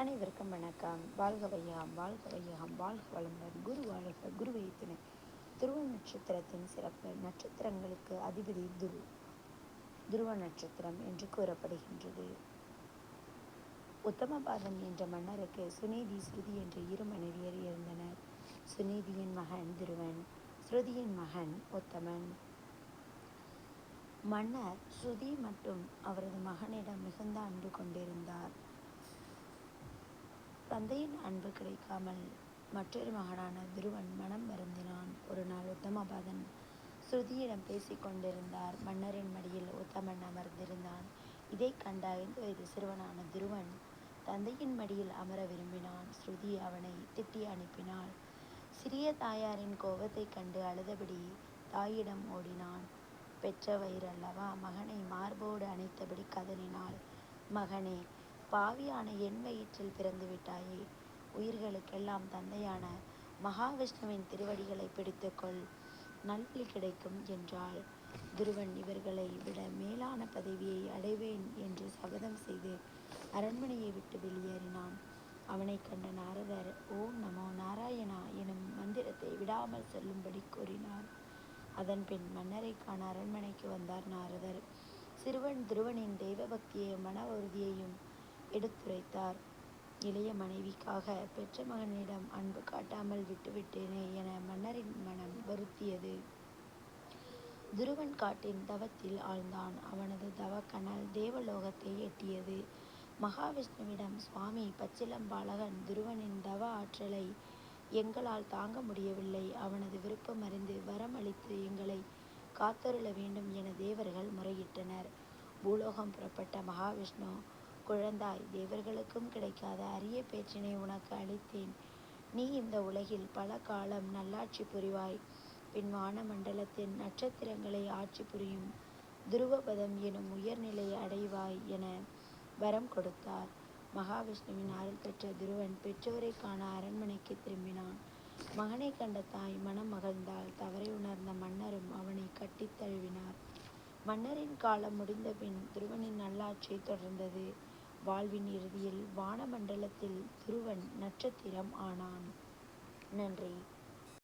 அனைவருக்கும் வணக்கம். வாழ்க வையகம் வாழ்க வையகம் வாழ்க வளமுடன். குரு வாழ்க குருவை துணை துருவ நட்சத்திரத்தின் சிறப்பு நட்சத்திரங்களுக்கு அதிபதி துரு துருவ நட்சத்திரம் என்று கூறப்படுகின்றது. உத்தமபாதன் என்ற மன்னருக்கு சுனேதி ஸ்ருதி என்ற இரு மனைவியர் இருந்தனர். சுனேதியின் மகன் துருவன் ஸ்ருதியின் மகன் உத்தமன். மன்னர் ஸ்ருதி மற்றும் அவரது மகனிடம் மிகுந்த அன்பு கொண்டிருந்தார். தந்தையின் அன்பு கிடைக்காமல் மற்றொரு மகனான துருவன் மனம் வருந்தினான். ஒரு நாள் உத்தமபாதன் ஸ்ருதியிடம் பேசிக் கொண்டிருந்தார். மன்னரின் மடியில் உத்தமன் அமர்ந்திருந்தான். இதை கண்ட ஐந்து வயது சிறுவனான துருவன் தந்தையின் மடியில் அமர விரும்பினான். ஸ்ருதி அவனை திட்டி அனுப்பினாள். சிறிய தாயாரின் கோபத்தை கண்டு அழுதபடி தாயிடம் ஓடினான். பெற்ற வயிறல்லவா? மகனை மார்போடு அணைத்தபடி கதறினாள். மகனே பாவியான என் வயிற்றில் பிறந்து விட்டாயே. உயிர்களுக்கெல்லாம் தந்தையான மகாவிஷ்ணுவின் திருவடிகளை பிடித்துக்கொள். நல்வழி கிடைக்கும் என்றால் துருவன் இவர்களை விட மேலான பதவியை அடைவேன் என்று சபதம் செய்து அரண்மனையை விட்டு வெளியேறினான். அவனை கண்ட நாரதர் ஓம் நமோ நாராயணா எனும் மந்திரத்தை விடாமல் சொல்லும்படி கூறினார். அதன் பின் மன்னரை காண அரண்மனைக்கு வந்தார் நாரதர். சிறுவன் துருவனின் தெய்வ பக்தியையும் மன உறுதியையும் எடுத்துரைத்தார். இளைய மனைவிக்காக பெற்ற மகனிடம் அன்பு காட்டாமல் விட்டுவிட்டேனே என மன்னரின் மனம் வருத்தியது. துருவன் காட்டின் தவத்தில் ஆழ்ந்தான். அவனது தவக்கனல் தேவலோகத்தை எட்டியது. மகாவிஷ்ணுவிடம் சுவாமி பச்சிலம்பாலகன் துருவனின் தவ ஆற்றலை எங்களால் தாங்க முடியவில்லை. அவனது விருப்பம் அறிந்து வரம் அளித்து எங்களை காத்தருள வேண்டும் என தேவர்கள் முறையிட்டனர். பூலோகம் புறப்பட்ட மகாவிஷ்ணு குழந்தாய். தேவர்களுக்கும் கிடைக்காத அரிய பேச்சினை உனக்கு அளித்தேன். நீ இந்த உலகில் பல காலம் நல்லாட்சி புரிவாய். பின் வான மண்டலத்தின் நட்சத்திரங்களை ஆட்சி புரியும். துருவபதம் எனும் உயர்நிலை அடைவாய் என வரம் கொடுத்தார். மகாவிஷ்ணுவின் அருள் பெற்ற துருவன் பெற்றோரை காண அரண்மனைக்கு திரும்பினான். மகனை கண்ட தாய் மனம் மகிழ்ந்தால் தவறை உணர்ந்த மன்னரும் அவனை கட்டித் தழுவினார் மன்னரின் காலம் முடிந்த பின் துருவனின் நல்லாட்சி தொடர்ந்தது. வாழ்வின் இறுதியில் வானமண்டலத்தில் துருவன் நட்சத்திரம் ஆனான். நன்றி.